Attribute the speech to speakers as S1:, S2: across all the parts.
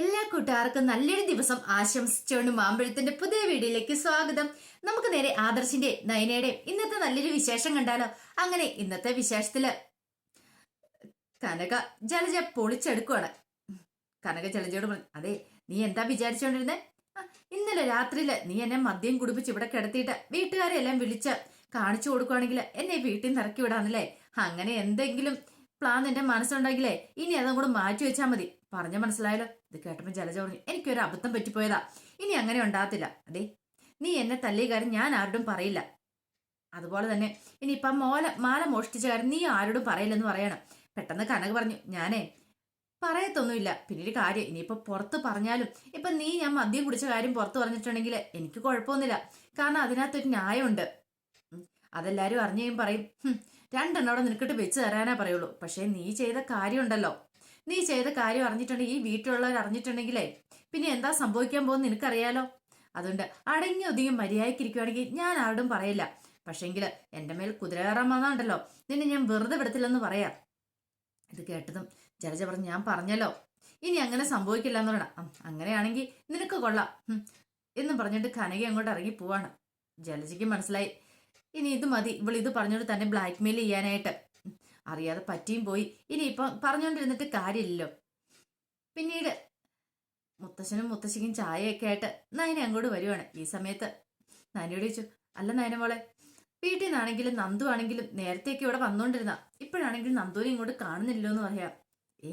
S1: എല്ലാ കൂട്ടുകാർക്കും നല്ലൊരു ദിവസം ആശംസിച്ചുകൊണ്ട് മാമ്പഴത്തിന്റെ പുതിയ വീഡിയോയിലേക്ക് സ്വാഗതം. നമുക്ക് നേരെ ആദർശിന്റെ നയനയുടെ ഇന്നത്തെ നല്ലൊരു വിശേഷം കണ്ടാലോ? അങ്ങനെ ഇന്നത്തെ വിശേഷത്തിൽ കനക ജലജ പൊളിച്ചെടുക്കുവാണ്. കനക ജലജയോട് പറഞ്ഞു അതെ നീ എന്താ വിചാരിച്ചോണ്ടിരുന്നേ? ഇന്നലെ രാത്രിയിൽ നീ എന്നെ മദ്യം കുടിപ്പിച്ച് ഇവിടെ കിടത്തിയിട്ട് വീട്ടുകാരെ എല്ലാം വിളിച്ച് കാണിച്ചു കൊടുക്കുവാണെങ്കിൽ എന്നെ വീട്ടിൽ നിന്ന് ഇറക്കി വിടാന്നല്ലേ? അങ്ങനെ എന്തെങ്കിലും പ്ലാൻ എന്റെ മനസ്സുണ്ടെങ്കിലേ ഇനി അതും കൂടെ മാറ്റി വെച്ചാൽ മതി. പറഞ്ഞ മനസ്സിലായല്ലോ? ഇത് കേട്ടപ്പോൾ ജലജ പറഞ്ഞു എനിക്കൊരു അബദ്ധം പറ്റിപ്പോയതാ. ഇനി അങ്ങനെ ഉണ്ടാകത്തില്ല. അതെ നീ എന്നെ തല്ലിയ കാര്യം ഞാൻ ആരോടും പറയില്ല. അതുപോലെ തന്നെ ഇനിയിപ്പം മോല മാല മോഷ്ടിച്ച കാര്യം നീ ആരോടും പറയില്ലെന്ന് പറയണം. പെട്ടെന്ന് കനക പറഞ്ഞു ഞാനേ പറയത്തൊന്നുമില്ല. പിന്നെ ഒരു കാര്യം ഇനിയിപ്പോൾ പുറത്ത് പറഞ്ഞാലും ഇപ്പം നീ ഞാൻ മദ്യം കുടിച്ച കാര്യം പുറത്ത് പറഞ്ഞിട്ടുണ്ടെങ്കിൽ എനിക്ക് കുഴപ്പമൊന്നുമില്ല. കാരണം അതിനകത്തൊരു ന്യായമുണ്ട്. അതെല്ലാവരും അറിഞ്ഞു കഴിയും പറയും "ഹും, രണ്ടെണ്ണോടെ നിനക്കിട്ട് വെച്ച് തരാനാ പറയുള്ളൂ. പക്ഷേ നീ ചെയ്ത കാര്യമുണ്ടല്ലോ. നീ ചെയ്ത കാര്യം അറിഞ്ഞിട്ടുണ്ടെങ്കിൽ ഈ വീട്ടിലുള്ളവർ അറിഞ്ഞിട്ടുണ്ടെങ്കിലേ പിന്നെ എന്താ സംഭവിക്കാൻ പോകുന്ന നിനക്കറിയാലോ? അതുകൊണ്ട് അടങ്ങി ഒതുങ്ങി മര്യാദയ്ക്കിരിക്കുവാണെങ്കിൽ ഞാൻ ആരോടും പറയില്ല. പക്ഷേങ്കിൽ എന്റെ മേൽ കുതിര വന്നാണ്ടല്ലോ. നിന്നെ ഞാൻ വെറുതെ വിടത്തില്ലെന്ന് പറയാം. ഇത് കേട്ടതും ജലജ പറഞ്ഞു ഞാൻ പറഞ്ഞല്ലോ. ഇനി അങ്ങനെ സംഭവിക്കില്ല എന്ന് പറയണം. അങ്ങനെയാണെങ്കിൽ നിനക്ക് കൊള്ളാം. എന്ന് പറഞ്ഞിട്ട് കനക അങ്ങോട്ട് ഇറങ്ങി പോവാണ്. ജലജയ്ക്ക് മനസ്സിലായി. ഇനി ഇത് മതി. ഇവൾ ഇത് പറഞ്ഞോണ്ട് തന്നെ ബ്ലാക്ക്മെയിൽ ചെയ്യാനായിട്ട്. അറിയാതെ പറ്റിയും പോയി. ഇനി ഇപ്പം പറഞ്ഞുകൊണ്ടിരുന്നിട്ട് കാര്യമില്ലല്ലോ. പിന്നീട് മുത്തശ്ശനും മുത്തശ്ശിക്കും ചായയൊക്കെ ആയിട്ട് നയന അങ്ങോട്ട് വരുവാണ്. ഈ സമയത്ത് നയനയോട് ചോദിച്ചു അല്ല നയന മോളെ വീട്ടിൽ നിന്നാണെങ്കിലും നന്ദു ആണെങ്കിലും നേരത്തെയൊക്കെ ഇവിടെ വന്നോണ്ടിരുന്ന ഇപ്പോഴാണെങ്കിലും നന്ദുവിനെ ഇങ്ങോട്ട് കാണുന്നില്ലോ എന്ന് പറയാം. ഏ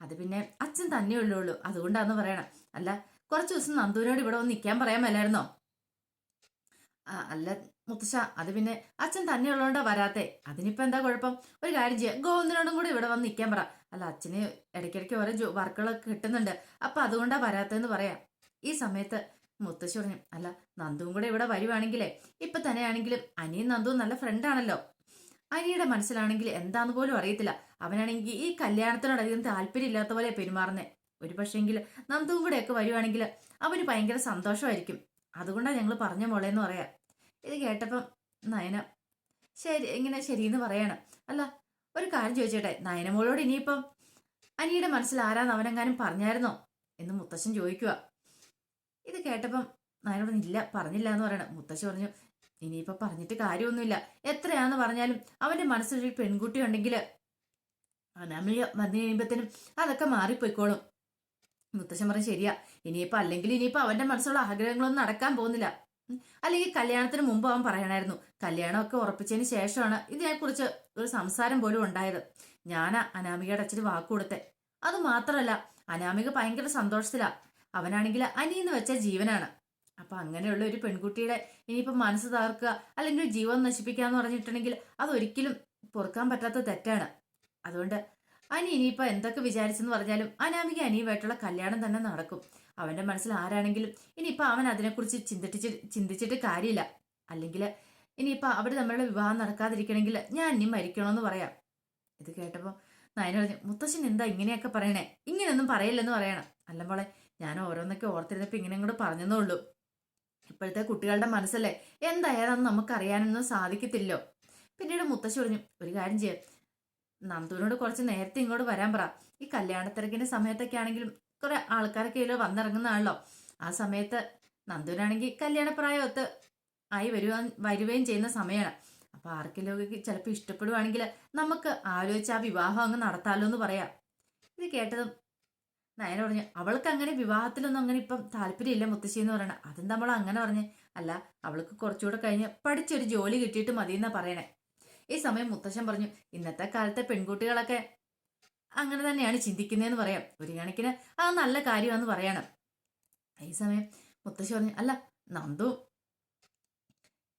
S1: അത് പിന്നെ അച്ഛൻ തന്നെ ഉള്ളൂ അതുകൊണ്ടാന്ന് പറയണം. അല്ല കുറച്ച് ദിവസം നന്ദുവിനോട് ഇവിടെ വന്ന് നിൽക്കാൻ ആ അല്ല മുത്തശ്ശ അത് പിന്നെ അച്ഛൻ തന്നെ ഉള്ളതുകൊണ്ടാ വരാത്തെ. അതിനിപ്പോ എന്താ കുഴപ്പം? ഒരു കാര്യം ചെയ്യാം. ഗോവിന്ദനോടും കൂടി ഇവിടെ വന്ന് നിൽക്കാൻ പറ. അല്ല അച്ഛന് ഇടയ്ക്കിടയ്ക്ക് ഓരോ ജോ വർക്കുകളൊക്കെ കിട്ടുന്നുണ്ട്. അപ്പൊ അതുകൊണ്ടാ വരാത്തെന്ന് പറയാം. ഈ സമയത്ത് മുത്തശ്ശി പറഞ്ഞു അല്ല നന്ദുവും കൂടെ ഇവിടെ വരുവാണെങ്കിലേ ഇപ്പൊ തന്നെയാണെങ്കിലും അനിയും നന്ദുവും നല്ല ഫ്രണ്ടാണല്ലോ അനിയുടെ മനസ്സിലാണെങ്കിൽ എന്താന്ന് പോലും അറിയത്തില്ല. അവനാണെങ്കിൽ ഈ കല്യാണത്തിനോട് അധികം താല്പര്യം ഇല്ലാത്ത പോലെ പെരുമാറുന്നേ. ഒരു പക്ഷേങ്കിൽ നന്ദുവും കൂടെ ഒക്കെ വരുവാണെങ്കിൽ അവന് ഭയങ്കര സന്തോഷമായിരിക്കും. അതുകൊണ്ടാണ് ഞങ്ങൾ പറഞ്ഞ മോളേന്ന് പറയാം. ഇത് കേട്ടപ്പം നയന ശരി ഇങ്ങനെ ശരിയെന്ന് പറയണം. അല്ല ഒരു കാര്യം ചോദിച്ചേട്ടെ നയനമോളോട് ഇനിയിപ്പം അനിയുടെ മനസ്സിൽ ആരാന്ന് അവനെങ്ങാനും പറഞ്ഞായിരുന്നോ? എന്ന് മുത്തശ്ശൻ ചോദിക്കുക ഇത് കേട്ടപ്പം നയനോട് ഇല്ല പറഞ്ഞില്ല എന്ന് പറയണം. മുത്തശ്ശി പറഞ്ഞു ഇനിയിപ്പോ പറഞ്ഞിട്ട് കാര്യമൊന്നുമില്ല. എത്രയാന്ന് പറഞ്ഞാലും അവന്റെ മനസ്സിലൊരു പെൺകുട്ടി ഉണ്ടെങ്കിൽ അനാമിക വന്നു കഴിയുമ്പോഴത്തേനും അതൊക്കെ മാറിപ്പോയിക്കോളും. മുത്തശ്ശൻ പറഞ്ഞു ശരിയാ ഇനിയിപ്പോ അല്ലെങ്കിൽ ഇനിയിപ്പോ അവന്റെ മനസ്സിലുള്ള ആഗ്രഹങ്ങളൊന്നും നടക്കാൻ പോകുന്നില്ല. അല്ലെങ്കിൽ കല്യാണത്തിന് മുമ്പ് അവൻ പറയണായിരുന്നു കല്യാണമൊക്കെ ഉറപ്പിച്ചതിന് ശേഷമാണ് ഇതിനെക്കുറിച്ച് ഒരു സംസാരം പോലും ഉണ്ടായത്. ഞാനാ അനാമികയുടെ അച്ഛന് വാക്ക് കൊടുത്തെ. അത് മാത്രമല്ല അനാമിക ഭയങ്കര സന്തോഷത്തിലാ. അവനാണെങ്കിൽ അനിയെന്ന് വെച്ച ജീവനാണ്. അപ്പൊ അങ്ങനെയുള്ള ഒരു പെൺകുട്ടിയുടെ ഇനിയിപ്പം മനസ്സ് തകർക്കുക അല്ലെങ്കിൽ ജീവൻ നശിപ്പിക്കുക എന്ന് പറഞ്ഞിട്ടുണ്ടെങ്കിൽ അതൊരിക്കലും പൊറുക്കാൻ പറ്റാത്ത തെറ്റാണ്. അതുകൊണ്ട് അനി ഇനിയിപ്പോ എന്തൊക്കെ വിചാരിച്ചെന്ന് പറഞ്ഞാലും അനാമിക അനിയുമായിട്ടുള്ള കല്യാണം തന്നെ നടക്കും. അവന്റെ മനസ്സിൽ ആരാണെങ്കിലും ഇനിയിപ്പോ അവൻ അതിനെക്കുറിച്ച് ചിന്തിച്ച് ചിന്തിച്ചിട്ട് കാര്യമില്ല. അല്ലെങ്കിൽ ഇനിയിപ്പോ അവിടെ നമ്മളുടെ വിവാഹം നടക്കാതിരിക്കണമെങ്കിൽ ഞാൻ ഇനി മരിക്കണമെന്ന് പറയാം. ഇത് കേട്ടപ്പോൾ നയന പറഞ്ഞു മുത്തശ്ശൻ എന്താ ഇങ്ങനെയൊക്കെ പറയണേ? ഇങ്ങനെയൊന്നും പറയില്ലെന്ന് പറയണം. അല്ല മോളെ ഞാൻ ഓരോന്നൊക്കെ ഓർത്തിരുന്നപ്പോ ഇങ്ങനെ കൂടെ പറഞ്ഞതേ ഉള്ളൂ. ഇപ്പോഴത്തെ കുട്ടികളുടെ മനസ്സല്ലേ? എന്തായാലും നമുക്ക് അറിയാനൊന്നും സാധിക്കത്തില്ലോ പിന്നീട് മുത്തശ്ശി പറഞ്ഞു ഒരു കാര്യം ചെയ്യാം. നന്ദുവിനോട് കുറച്ച് നേരത്തെ ഇങ്ങോട്ട് വരാൻ പറ. ഈ കല്യാണത്തിരക്കിന്റെ സമയത്തൊക്കെ ആണെങ്കിലും കുറെ ആൾക്കാരൊക്കെ ഇതിൽ വന്നിറങ്ങുന്നതാണല്ലോ ആ സമയത്ത് നന്ദുവിനാണെങ്കിൽ കല്യാണപ്രായമൊത്ത് ആയി വരുവാൻ വരുവേം ചെയ്യുന്ന സമയമാണ് അപ്പൊ ആർക്കെങ്കിലും ചിലപ്പോൾ ഇഷ്ടപ്പെടുവാണെങ്കിൽ നമുക്ക് ആലോചിച്ച് ആ വിവാഹം അങ്ങ് നടത്താലോ എന്ന് പറയാം. ഇത് കേട്ടതും നയന പറഞ്ഞു അവൾക്ക് അങ്ങനെ വിവാഹത്തിലൊന്നും അങ്ങനെ ഇപ്പം താല്പര്യമില്ല മുത്തശ്ശി എന്ന് പറയണേ. അതെന്താ നമ്മൾ അങ്ങനെ പറഞ്ഞ്? അല്ല അവൾക്ക് കുറച്ചുകൂടെ കഴിഞ്ഞ് പഠിച്ചൊരു ജോലി കിട്ടിയിട്ട് മതി എന്നാ പറയണേ. ഈ സമയം മുത്തശ്ശൻ പറഞ്ഞു ഇന്നത്തെ കാലത്തെ പെൺകുട്ടികളൊക്കെ അങ്ങനെ തന്നെയാണ് ചിന്തിക്കുന്നതെന്ന് പറയാം. ഒരു കണക്കിന് ആ നല്ല കാര്യമാണെന്ന് പറയണം. ഈ സമയം മുത്തശ്ശി പറഞ്ഞു അല്ല നന്ദു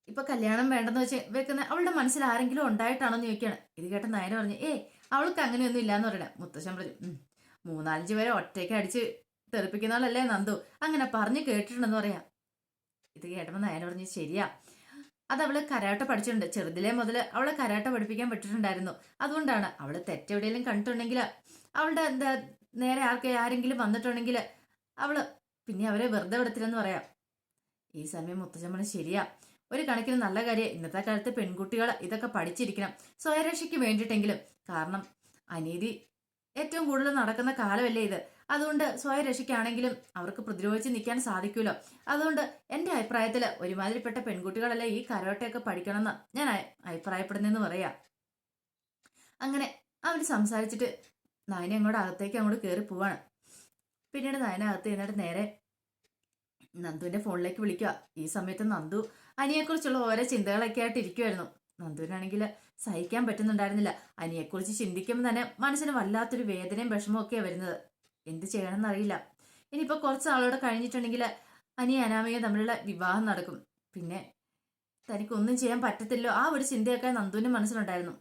S1: ഇപ്പൊ കല്യാണം വേണ്ടെന്ന് വെച്ച് വെക്കുന്ന അവളുടെ മനസ്സിൽ ആരെങ്കിലും ഉണ്ടായിട്ടാണോ എന്ന് ചോദിക്കുകയാണ്. ഇത് കേട്ട നയന പറഞ്ഞു ഏ അവൾക്ക് അങ്ങനെയൊന്നും ഇല്ലാന്ന് പറയണേ. മുത്തശ്ശൻ പറഞ്ഞു മൂന്നാലഞ്ച് പേരെ ഒറ്റയ്ക്ക് അടിച്ച് തെറിപ്പിക്കുന്നവളല്ലേ നന്ദു. അങ്ങനെ പറഞ്ഞു കേട്ടിട്ടുണ്ടെന്ന് പറയാ. ഇത് കേട്ടപ്പോൾ നയന പറഞ്ഞു ശരിയാ അത് അവൾ കരാട്ട പഠിച്ചിട്ടുണ്ട്. ചെറുതിലെ മുതൽ അവളെ കരാട്ട പഠിപ്പിക്കാൻ പറ്റിട്ടുണ്ടായിരുന്നു അതുകൊണ്ടാണ് അവൾ തെറ്റെവിടെയെങ്കിലും കണ്ടിട്ടുണ്ടെങ്കിൽ അവളുടെ എന്താ നേരെ ആർക്കെ ആരെങ്കിലും വന്നിട്ടുണ്ടെങ്കിൽ അവൾ പിന്നെ അവരെ വെറുതെ വിടത്തില്ലെന്ന് പറയാം. ഈ സമയം മുത്തച്ഛമ്മ ശരിയാ. ഒരു കണക്കിന് നല്ല കാര്യം ഇന്നത്തെ കാലത്ത് പെൺകുട്ടികൾ ഇതൊക്കെ പഠിച്ചിരിക്കണം. സ്വയരക്ഷയ്ക്ക് വേണ്ടിയിട്ടെങ്കിലും. കാരണം അനീതി ഏറ്റവും കൂടുതൽ നടക്കുന്ന കാലമല്ലേ ഇത്. അതുകൊണ്ട് സ്വയരക്ഷയ്ക്കാണെങ്കിലും അവർക്ക് പ്രതിരോധിച്ച് നിൽക്കാൻ സാധിക്കുമല്ലോ അതുകൊണ്ട് എന്റെ അഭിപ്രായത്തിൽ ഒരുമാതിരിപ്പെട്ട പെൺകുട്ടികളല്ലേ ഈ കരോട്ടയൊക്കെ പഠിക്കണമെന്ന് ഞാൻ അഭിപ്രായപ്പെടുന്നെന്ന് പറയാം. അങ്ങനെ അവർ സംസാരിച്ചിട്ട് നയന അങ്ങോട്ട് അകത്തേക്ക് അങ്ങോട്ട് കയറി പോവാണ്. പിന്നീട് നയന അകത്ത് ചെന്നിട്ട് നേരെ നന്ദുവിന്റെ ഫോണിലേക്ക് വിളിക്കുക ഈ സമയത്ത് നന്ദു അനിയെക്കുറിച്ചുള്ള ഓരോ ചിന്തകളൊക്കെ ആയിട്ട് ഇരിക്കുമായിരുന്നു നന്ദുവിനാണെങ്കിൽ സഹിക്കാൻ പറ്റുന്നുണ്ടായിരുന്നില്ല. അനിയെക്കുറിച്ച് ചിന്തിക്കുമ്പോൾ തന്നെ മനസ്സിന് വല്ലാത്തൊരു വേദനയും വിഷമവും ഒക്കെ വരുന്നത്. എന്ത് ചെയ്യണമെന്ന് അറിയില്ല ഇനിയിപ്പോൾ കുറച്ച് നാളോടെ കഴിഞ്ഞിട്ടുണ്ടെങ്കിൽ അനി അനാമിക തമ്മിലുള്ള വിവാഹം നടക്കും. പിന്നെ തനിക്കൊന്നും ചെയ്യാൻ പറ്റത്തില്ലോ. ആ ഒരു ചിന്തയൊക്കെ നന്ദുവിന്റെ മനസ്സിലുണ്ടായിരുന്നു.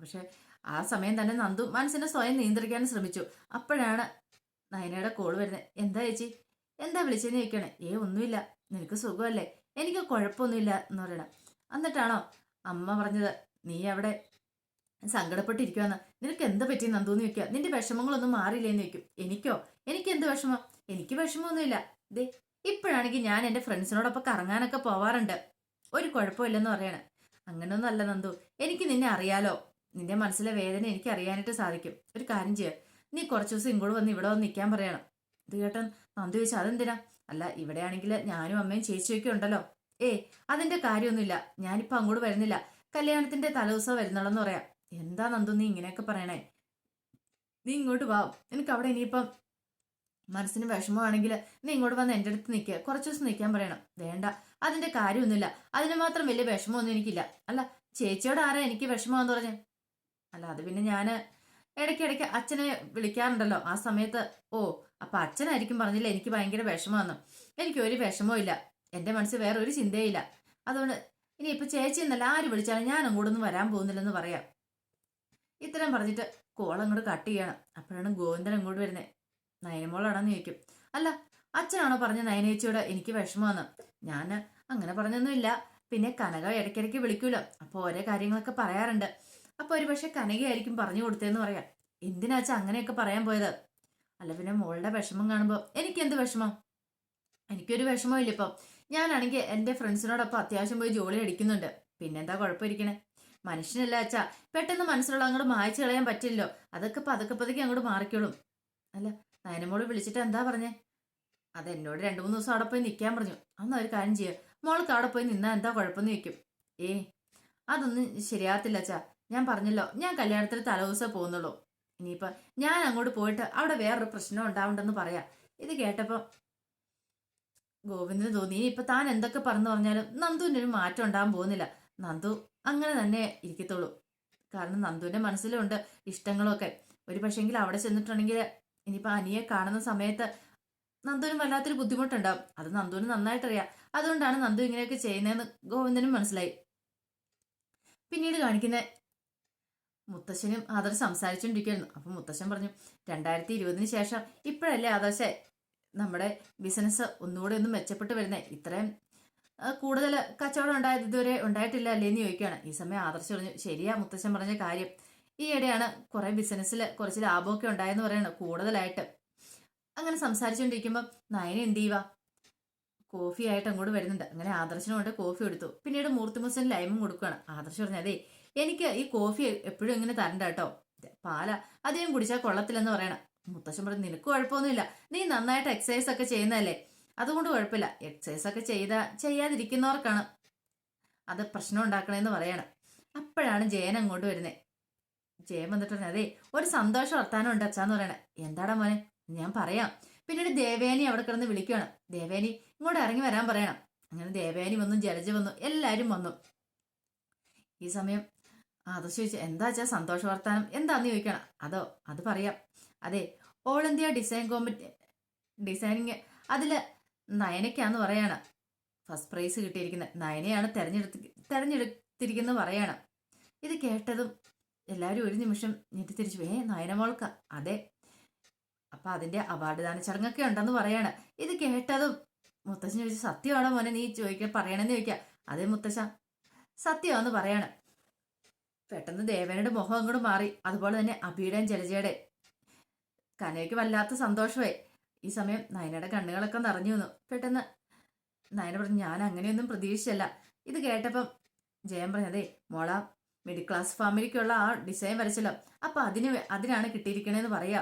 S1: പക്ഷെ ആ സമയം തന്നെ നന്ദു മനസ്സിനെ സ്വയം നിയന്ത്രിക്കാൻ ശ്രമിച്ചു. അപ്പോഴാണ് നയനയുടെ കോൾ വരുന്നത്. എന്താ ചേച്ചി? എന്താ വിളിച്ചെന്ന് ചോദിക്കണേ ഏ ഒന്നുമില്ല. നിനക്ക് സുഖമല്ലേ? എനിക്ക് കുഴപ്പമൊന്നുമില്ല എന്ന് പറയണം. എന്നിട്ടാണോ അമ്മ പറഞ്ഞത് നീ അവിടെ സങ്കടപ്പെട്ടിരിക്കുവാന്ന് നിനക്ക് എന്താ പറ്റി നന്ദൂന്ന് ചോദിക്കുക. നിന്റെ വിഷമങ്ങളൊന്നും മാറിയില്ലേന്ന് ചോദിക്കും. എനിക്കോ? എനിക്ക് എന്ത് വിഷമം? എനിക്ക് വിഷമമൊന്നുമില്ല. ദേ ഇപ്പോഴാണെങ്കിൽ ഞാൻ എന്റെ ഫ്രണ്ട്സിനോടൊപ്പം കറങ്ങാനൊക്കെ പോവാറുണ്ട്. ഒരു കുഴപ്പമില്ലെന്ന് പറയണ. അങ്ങനെയൊന്നും അല്ല നന്ദു. എനിക്ക് നിന്നെ അറിയാലോ. നിന്റെ മനസ്സിലെ വേദന എനിക്ക് അറിയാനായിട്ട് സാധിക്കും. ഒരു കാര്യം ചെയ്യുക നീ കുറച്ച് ദിവസം ഇങ്ങോട്ട് വന്ന് ഇവിടെ വന്ന് നിൽക്കാൻ പറയണം. ഇത് കേട്ടോ നന്ദു ചോദിച്ചാൽ അതെന്തിനാ? അല്ല ഇവിടെയാണെങ്കിൽ ഞാനും അമ്മയും ചേച്ചിയൊക്കെ ഉണ്ടല്ലോ. ഏ അതിന്റെ കാര്യമൊന്നുമില്ല. ഞാനിപ്പോൾ അങ്ങോട്ട് വരുന്നില്ല. കല്യാണത്തിന്റെ തലേദിവസം വരുന്നുള്ളെന്ന് പറയാം. എന്താ നന്ദു നീ ഇങ്ങനെയൊക്കെ പറയണേ? നീ ഇങ്ങോട്ട് വാ. എനിക്ക് അവിടെ ഇനിയിപ്പം മനസ്സിന് വിഷമമാണെങ്കിൽ നീ ഇങ്ങോട്ട് വന്ന് എന്റെ അടുത്ത് നിൽക്കുക കുറച്ച് ദിവസം നിൽക്കാൻ പറയണം. വേണ്ട. അതിന്റെ കാര്യമൊന്നുമില്ല. അതിന് മാത്രം വലിയ വിഷമമൊന്നും എനിക്കില്ല. അല്ല ചേച്ചിയോട് ആരാ എനിക്ക് വിഷമമെന്ന് പറഞ്ഞ്? അല്ല അത് പിന്നെ ഞാൻ ഇടയ്ക്കിടയ്ക്ക് അച്ഛനെ വിളിക്കാറുണ്ടല്ലോ. ആ സമയത്ത് ഓ അപ്പൊ അച്ഛനായിരിക്കും പറഞ്ഞില്ല എനിക്ക് ഭയങ്കര വിഷമമെന്ന്. എനിക്ക് ഒരു വിഷമവും ഇല്ല. എന്റെ മനസ്സിൽ വേറെ ഒരു ചിന്തയില്ല അതുകൊണ്ട് ഇനി ഇപ്പൊ ചേച്ചി എന്നല്ല ആര് വിളിച്ചാലും ഞാൻ അങ്ങോട്ടൊന്നും വരാൻ പോകുന്നില്ലെന്ന് പറയാം. ഇത്രയും പറഞ്ഞിട്ട് കോൾ അങ്ങോട്ട് കട്ട് ചെയ്യണം. അപ്പോഴാണ് ഗോവിന്ദൻ അങ്ങോട്ട് വരുന്നത് നയനമോളാണെന്ന് ചോദിക്കും. അല്ല അച്ഛനാണോ പറഞ്ഞ നയനേച്ചിയോട് എനിക്ക് വിഷമമെന്ന് ഞാൻ അങ്ങനെ പറഞ്ഞൊന്നുമില്ല. പിന്നെ കനക ഇടയ്ക്കിടയ്ക്ക് വിളിക്കൂലോ. അപ്പോൾ ഓരോ കാര്യങ്ങളൊക്കെ പറയാറുണ്ട്. അപ്പോൾ ഒരു പക്ഷെ കനകയായിരിക്കും പറഞ്ഞു കൊടുത്തതെന്ന് പറയാം. എന്തിനാച്ച അങ്ങനെയൊക്കെ പറയാൻ പോയത്? അല്ല പിന്നെ മോളുടെ വിഷമം കാണുമ്പോൾ എനിക്ക് എന്ത് വിഷമം? എനിക്കൊരു വിഷമമില്ല ഇപ്പം. ഞാനാണെങ്കിൽ എന്റെ ഫ്രണ്ട്സിനോടൊപ്പം അത്യാവശ്യം പോയി ജോലി അടിക്കുന്നുണ്ട്. പിന്നെന്താ കുഴപ്പമിരിക്കണേ? മനുഷ്യനല്ല അച്ഛാ? പെട്ടെന്ന് മനസ്സിലുള്ള അങ്ങോട്ട് മായച്ചു കളയാൻ പറ്റില്ലല്ലോ. അതൊക്കെ പതുക്കെ പതുക്കെ അങ്ങോട്ട് മാറിക്കോളും. അല്ല നയനമോൾ വിളിച്ചിട്ട് എന്താ പറഞ്ഞേ? അത് എന്നോട് രണ്ടു മൂന്ന് ദിവസം അവിടെ പോയി നിൽക്കാൻ പറഞ്ഞു. അന്ന് ഒരു കാര്യം ചെയ്യുക മോൾക്ക് അവിടെ പോയി നിന്നാൽ എന്താ കുഴപ്പമെന്ന് ചോദിക്കും. ഏ അതൊന്നും ശരിയാകത്തില്ല അച്ഛാ. ഞാൻ പറഞ്ഞല്ലോ ഞാൻ കല്യാണത്തിന് തലേദിവസം പോകുന്നുള്ളൂ. ഇനിയിപ്പോ ഞാൻ അങ്ങോട്ട് പോയിട്ട് അവിടെ വേറൊരു പ്രശ്നം ഉണ്ടാവണ്ടെന്ന് പറയാം. ഇത് കേട്ടപ്പോൾ ഗോവിന്ദന് തോന്നി. ഇനിയിപ്പൊ താൻ എന്തൊക്കെ പറഞ്ഞു പറഞ്ഞാലും നന്ദുവിന് ഒരു മാറ്റം ഉണ്ടാകാൻ പോകുന്നില്ല. നന്ദു അങ്ങനെ തന്നെ ഇരിക്കത്തുള്ളൂ. കാരണം നന്ദുവിന്റെ മനസ്സിലുണ്ട് ഇഷ്ടങ്ങളൊക്കെ. ഒരു പക്ഷെങ്കിൽ അവിടെ ചെന്നിട്ടുണ്ടെങ്കിൽ ഇനിയിപ്പോ അനിയെ കാണുന്ന സമയത്ത് നന്ദുവിന് വല്ലാത്തൊരു ബുദ്ധിമുട്ടുണ്ടാവും. അത് നന്ദുവിന് നന്നായിട്ടറിയാം. അതുകൊണ്ടാണ് നന്ദു ഇങ്ങനെയൊക്കെ ചെയ്യുന്നതെന്ന് ഗോവിന്ദനും മനസ്സിലായി. പിന്നീട് കാണിക്കുന്ന മുത്തശ്ശനും ആദർശ് സംസാരിച്ചുകൊണ്ടിരിക്കുകയായിരുന്നു അപ്പൊ മുത്തശ്ശൻ പറഞ്ഞു രണ്ടായിരത്തി ഇരുപതിന് ശേഷം ഇപ്പോഴല്ലേ ആദർശ നമ്മുടെ ബിസിനസ് ഒന്നുകൂടെ ഒന്ന് മെച്ചപ്പെട്ട് വരുന്നത് ഇത്രയും കൂടുതൽ കച്ചവടം ഉണ്ടായത് ഇതുവരെ ഉണ്ടായിട്ടില്ല അല്ലേ എന്ന് ചോദിക്കുകയാണ്. ഈ സമയം ആദർശ് പറഞ്ഞു ശരിയാ മുത്തശ്ശൻ പറഞ്ഞ കാര്യം. ഈ ഈയിടെയാണ് കുറെ ബിസിനസ്സിൽ കുറച്ച് ലാഭമൊക്കെ ഉണ്ടായെന്ന് പറയണം കൂടുതലായിട്ട്. അങ്ങനെ സംസാരിച്ചുകൊണ്ടിരിക്കുമ്പോൾ നയന എന്ത് ചെയ്യുക കോഫി ആയിട്ട് അങ്ങോട്ട് വരുന്നുണ്ട്. അങ്ങനെ ആദർശനും കൊണ്ട് കോഫി എടുത്തു പിന്നീട് മൂർത്തിമുസൻ ലൈമും കൊടുക്കുകയാണ്. ആദർശ് പറഞ്ഞു അതെ എനിക്ക് ഈ കോഫി എപ്പോഴും ഇങ്ങനെ തരണ്ട കേട്ടോ. പാല അധികം കുടിച്ചാൽ കൊള്ളത്തില്ലെന്ന് പറയണം. മുത്തശ്ശൻ പറഞ്ഞു നിനക്ക് കുഴപ്പമൊന്നുമില്ല. നീ നന്നായിട്ട് എക്സസൈസ് ഒക്കെ ചെയ്യുന്നതല്ലേ? അതുകൊണ്ട് കുഴപ്പമില്ല. എക്സസൈസ് ഒക്കെ ചെയ്ത ചെയ്യാതിരിക്കുന്നവർക്കാണ് അത് പ്രശ്നം ഉണ്ടാക്കണേന്ന് പറയണം. അപ്പോഴാണ് ജയൻ അങ്ങോട്ട് വരുന്നത് ജയൻ വന്നിട്ട് പറഞ്ഞു അതെ ഒരു സന്തോഷ വർത്താനം ഉണ്ട് അച്ഛാന്ന് പറയണേ. എന്താടാ മോനെ? ഞാൻ പറയാം. പിന്നീട് ദേവേനി അവിടെ കിടന്ന് വിളിക്കുകയാണ് ദേവേനി ഇങ്ങോട്ട് ഇറങ്ങി വരാൻ പറയണം. അങ്ങനെ ദേവേനി വന്നു ജലജ വന്നു എല്ലാവരും വന്നു. ഈ സമയം അത് ചോദിച്ചു എന്താ വെച്ചാൽ സന്തോഷ വർത്താനം? എന്താന്ന് ചോദിക്കണം? അതോ അത് പറയാം. അതെ all India design competition designing അതിൽ നയനയ്ക്കാന്ന് പറയണം. ഫസ്റ്റ് പ്രൈസ് കിട്ടിയിരിക്കുന്നത് നയനയാണ് തെരഞ്ഞെടുത്ത് തെരഞ്ഞെടുത്തിരിക്കുന്നത് പറയണം. ഇത് കേട്ടതും എല്ലാവരും ഒരു നിമിഷം ഞെട്ടിത്തിരിച്ചു. ഏ നയനമോൾക്ക അതെ. അപ്പൊ അതിന്റെ അവാർഡ് ദാന ചടങ്ങൊക്കെ ഉണ്ടെന്ന് പറയാണ്. ഇത് കേട്ടതും മുത്തശ്ശൻ ചോദിച്ചു സത്യമാണോ മോനെ നീ ചോദിക്കാൻ പറയണെന്ന് ചോദിക്കാം? അതേ മുത്തശ്ശ സത്യമാന്ന് പറയാണ്. പെട്ടെന്ന് ദേവനയുടെ മുഖം അങ്ങോട്ട് മാറി. അതുപോലെ തന്നെ അബിയുടെയും ജലജയുടെ. കനയ്ക്ക് വല്ലാത്ത സന്തോഷമായി. ഈ സമയം നയനയുടെ കണ്ണുകളൊക്കെ നിറഞ്ഞു വന്നു. പെട്ടെന്ന് നയന പറഞ്ഞു ഞാൻ അങ്ങനെയൊന്നും പ്രതീക്ഷിച്ചല്ല. ഇത് കേട്ടപ്പം ജയൻ പറഞ്ഞു അതെ മോള മിഡിൽ ക്ലാസ് ഫാമിലിക്കുള്ള ആ ഡിസൈൻ വരച്ചല്ലോ. അപ്പൊ അതിന് അതിനാണ് കിട്ടിയിരിക്കണേന്ന് പറയാ.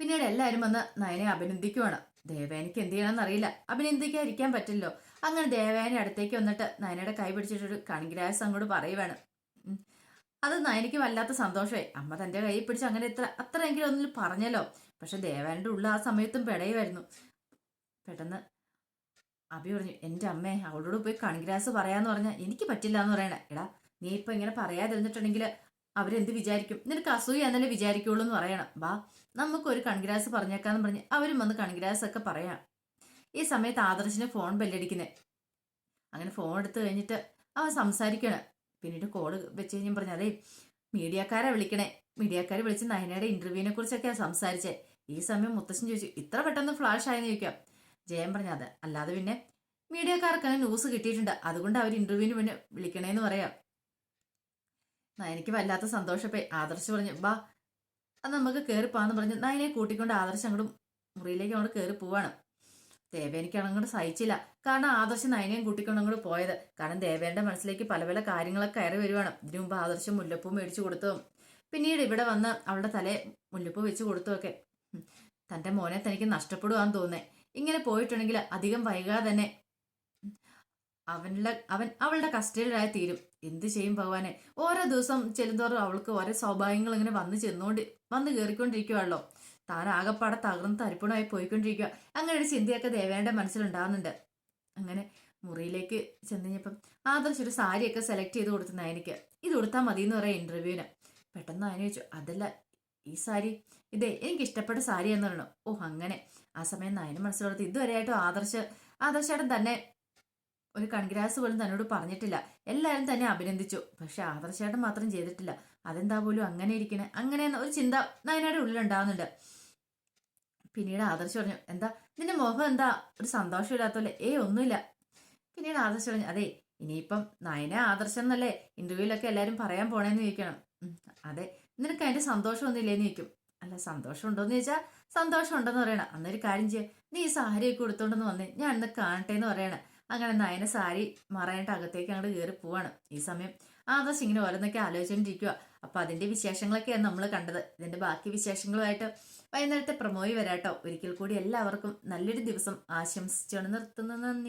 S1: പിന്നീട് എല്ലാവരും വന്ന് നയനെ അഭിനന്ദിക്കുവാണ്. ദേവേനയ്ക്ക് എന്ത് ചെയ്യണമെന്ന് അഭിനന്ദിക്കാതിരിക്കാൻ പറ്റില്ലോ അങ്ങനെ ദേവേനെ അടുത്തേക്ക് വന്നിട്ട് നയനയുടെ കൈ പിടിച്ചിട്ടൊരു കൺഗ്രാസം അങ്ങോട്ട് പറയുവാണ്. അത് എനിക്ക് വല്ലാത്ത സന്തോഷമായി. അമ്മ തന്റെ കൈ പിടിച്ച് അങ്ങനെ ഇത്ര അത്രയെങ്കിലും ഒന്നിൽ പറഞ്ഞല്ലോ. പക്ഷെ ദേവാനന്റെ ഉള്ള ആ സമയത്തും പെടയുമായിരുന്നു. പെട്ടെന്ന് അഭി പറഞ്ഞു എന്റെ അമ്മേ അവളോട് പോയി കൺഗ്രാസ് പറയാന്ന് പറഞ്ഞാൽ എനിക്ക് പറ്റില്ല എന്ന് പറയണേ. എടാ നീ ഇപ്പൊ ഇങ്ങനെ പറയാതിരുന്നിട്ടുണ്ടെങ്കിൽ അവരെന്ത് വിചാരിക്കും? നിനക്ക് അസൂയ എന്നല്ലേ വിചാരിക്കുള്ളൂ എന്ന് പറയണം. വാ നമുക്കൊരു കൺഗ്രാസ് പറഞ്ഞേക്കാന്ന് പറഞ്ഞ് അവരും വന്ന് കൺഗ്രാസ് ഒക്കെ പറയാം. ഈ സമയത്ത് ആദർശിന് ഫോൺ ബെല്ലടിക്കുന്നേ. അങ്ങനെ ഫോൺ എടുത്തു കഴിഞ്ഞിട്ട് അവൻ സംസാരിക്കണം പിന്നീട് കോൾ വെച്ച് കഴിഞ്ഞാൽ പറഞ്ഞു അതേ മീഡിയക്കാരെ വിളിക്കണേ. മീഡിയക്കാരെ വിളിച്ച് നയനയുടെ ഇന്റർവ്യൂവിനെ കുറിച്ചൊക്കെയാണ് സംസാരിച്ചേ. ഈ സമയം മുത്തശ്ശൻ ചോദിച്ചു ഇത്ര പെട്ടെന്ന് ഫ്ലാഷ് ആയെന്ന് ചോദിക്കാം. ജയൻ പറഞ്ഞു അത് അല്ലാതെ പിന്നെ മീഡിയക്കാർക്ക് അങ്ങനെ ന്യൂസ് കിട്ടിയിട്ടുണ്ട്. അതുകൊണ്ട് അവർ ഇന്റർവ്യൂവിന് പിന്നെ വിളിക്കണേന്ന് പറയാം. നയനയ്ക്ക് വല്ലാത്ത സന്തോഷപ്പേ. ആദർശ് പറഞ്ഞു ബാ അത് നമുക്ക് കയറി പോവാന്ന് പറഞ്ഞ് നയനെ കൂട്ടിക്കൊണ്ട് ആദർശ് അങ്ങോട്ട് മുറിയിലേക്ക് അങ്ങോട്ട് കയറി പോവാണ് ദേവേനിക്കാണ് അങ്ങോട്ട് സഹിച്ചില്ല. കാരണം ആദർശം നയനയും കൂട്ടിക്കൊണ്ട് അങ്ങോട്ട് പോയത്. കാരണം ദേവേന്റെ മനസ്സിലേക്ക് പല പല കാര്യങ്ങളൊക്കെ കയറി വരുവാണ്. ഇതിനു മുമ്പ് ആദർശം മുല്ലപ്പൂ മേടിച്ചു കൊടുത്തതും പിന്നീട് ഇവിടെ വന്ന് അവളുടെ തലയെ മുല്ലപ്പൂ വെച്ച് കൊടുത്തുമൊക്കെ. തന്റെ മോനെ തനിക്ക് നഷ്ടപ്പെടുവാന്ന് തോന്നേ ഇങ്ങനെ പോയിട്ടുണ്ടെങ്കിൽ അധികം വൈകാതെ തന്നെ അവനുള്ള അവൻ അവളുടെ കസ്റ്റഡിയിലായി തീരും. എന്ത് ചെയ്യും ഭഗവാനെ? ഓരോ ദിവസം ചെല്ലുന്തോറും അവൾക്ക് ഓരോ സ്വാഭാവികങ്ങൾ ഇങ്ങനെ വന്ന് ചെന്നുകൊണ്ട് വന്ന് കയറിക്കൊണ്ടിരിക്കുവാണല്ലോ. താൻ ആകപ്പാടെ തകർന്ന് തരിപ്പണമായി പോയിക്കൊണ്ടിരിക്കുക. അങ്ങനെ ഒരു ചിന്തയൊക്കെ ദേവേന്റെ മനസ്സിലുണ്ടാകുന്നുണ്ട് അങ്ങനെ മുറിയിലേക്ക് ചെന്ന് കഴിഞ്ഞപ്പം ആദർശ് ഒരു സാരിയൊക്കെ സെലക്ട് ചെയ്ത് കൊടുത്തു നയനിക്ക് ഇത് കൊടുത്താൽ മതി എന്ന് പറയാം ഇന്റർവ്യൂവിന് പെട്ടെന്ന് നയന ചോദിച്ചു അതല്ല ഈ സാരി? ഇതേ എനിക്ക് ഇഷ്ടപ്പെട്ട സാരി എന്ന് പറയണം ഓ അങ്ങനെ. ആ സമയം നയന മനസ്സിലോടത്ത് ഇതുവരെയായിട്ടും ആദർശ് ആദർശേട്ടൻ തന്നെ ഒരു കൺഗ്രാസ് പോലും തന്നോട് പറഞ്ഞിട്ടില്ല. എല്ലാവരും തന്നെ അഭിനന്ദിച്ചു. പക്ഷെ ആദർശേട്ടൻ മാത്രം ചെയ്തിട്ടില്ല. അതെന്താ പോലും അങ്ങനെ ഇരിക്കണേ? അങ്ങനെ ഒരു ചിന്ത നയനയുടെ ഉള്ളിലുണ്ടാവുന്നുണ്ട്. പിന്നീട് ആദർശ് പറഞ്ഞു എന്താ നിന്റെ മുഖം എന്താ? ഒരു സന്തോഷമില്ലാത്തല്ലേ ഏ ഒന്നുമില്ല. പിന്നീട് ആദർശ് പറഞ്ഞു അതെ ഇനിയിപ്പം നയന ആദർശം എന്നല്ലേ ഇന്റർവ്യൂവിലൊക്കെ എല്ലാവരും പറയാൻ പോണേന്ന് ചോദിക്കണം. അതെ നിനക്ക് അതിന്റെ സന്തോഷമൊന്നുമില്ലേന്ന് ചോദിക്കും. അല്ല സന്തോഷം ഉണ്ടോന്ന് ചോദിച്ചാൽ സന്തോഷം ഉണ്ടെന്ന് പറയണം. അന്നൊരു കാര്യം ചെയ്യാം നീ ഈ സാരിയൊക്കെ കൊടുത്തോണ്ടെന്ന് വന്നേ ഞാൻ ഇന്ന് കാണട്ടെ എന്ന് പറയണം. അങ്ങനെ നയന സാരി മറയായിട്ട് അകത്തേക്ക് അങ്ങോട്ട് കയറി പോവാണ്. ഈ സമയം ആദർശ് ഇങ്ങനെ ഓരോന്നൊക്കെ ആലോചിച്ചോണ്ടിരിക്കുക അപ്പൊ അതിന്റെ വിശേഷങ്ങളൊക്കെയാണ് നമ്മൾ കണ്ടത്. ഇതിന്റെ ബാക്കി വിശേഷങ്ങളുമായിട്ട് വൈകുന്നേരത്തെ പ്രമോയി വരാട്ടോ. ഒരിക്കൽ കൂടി എല്ലാവർക്കും നല്ലൊരു ദിവസം ആശംസിച്ചുകൊണ്ട് നിർത്തുന്നു. നന്ദി.